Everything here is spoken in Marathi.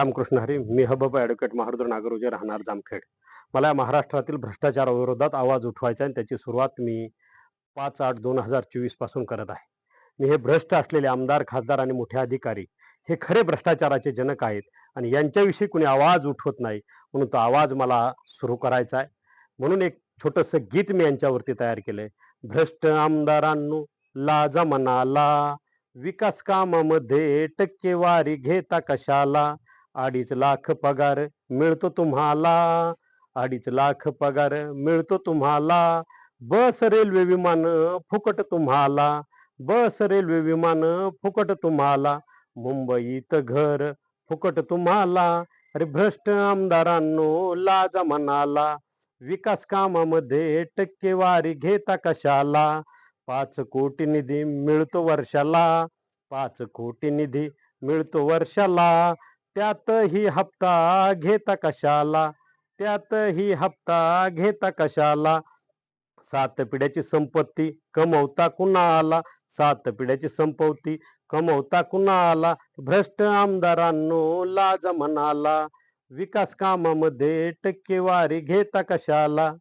रामकृष्ण हरी मी हबब ॲडव्होकेट महारुद्र नागरोजे राहणार जामखेड. मला या महाराष्ट्रातील भ्रष्टाचाराविरोधात आवाज उठवायचा आहे आणि त्याची सुरुवात मी पाच आठ दोन हजार चोवीसपासून करत आहे. मी हे भ्रष्ट असलेले आमदार खासदार आणि मोठे अधिकारी हे खरे भ्रष्टाचाराचे जनक आहेत आणि यांच्याविषयी कोणी आवाज उठवत नाही म्हणून तो आवाज मला सुरू करायचा आहे. म्हणून एक छोटंसं गीत मी यांच्यावरती तयार केलंय. भ्रष्ट आमदारांनो लाजा मनाला. विकास कामामध्ये टक्केवारी घेता कशाला? अडीच लाख पगार मिळतो तुम्हाला. अडीच लाख पगार मिळतो तुम्हाला. बस रेल्वे विमान फुकट तुम्हाला. बस रेल्वे विमान फुकट तुम्हाला. मुंबईत घर फुकट तुम्हाला. अरे भ्रष्ट आमदारांनो लाजा म्हणाला विकास कामामध्ये टक्केवारी घेता कशाला? पाच कोटी निधी मिळतो वर्षाला. पाच कोटी निधी मिळतो वर्षाला. त्यातही हप्ता घेता कशाला? त्यातही हप्ता घेता कशाला? सात पिढ्याची संपत्ती कमवता कुणाला? सात पिढ्याची संपत्ती कमवता कुणाला? भ्रष्ट आमदारांनो लाज म्हणाला विकास कामामध्ये टक्केवारी घेता कशाला?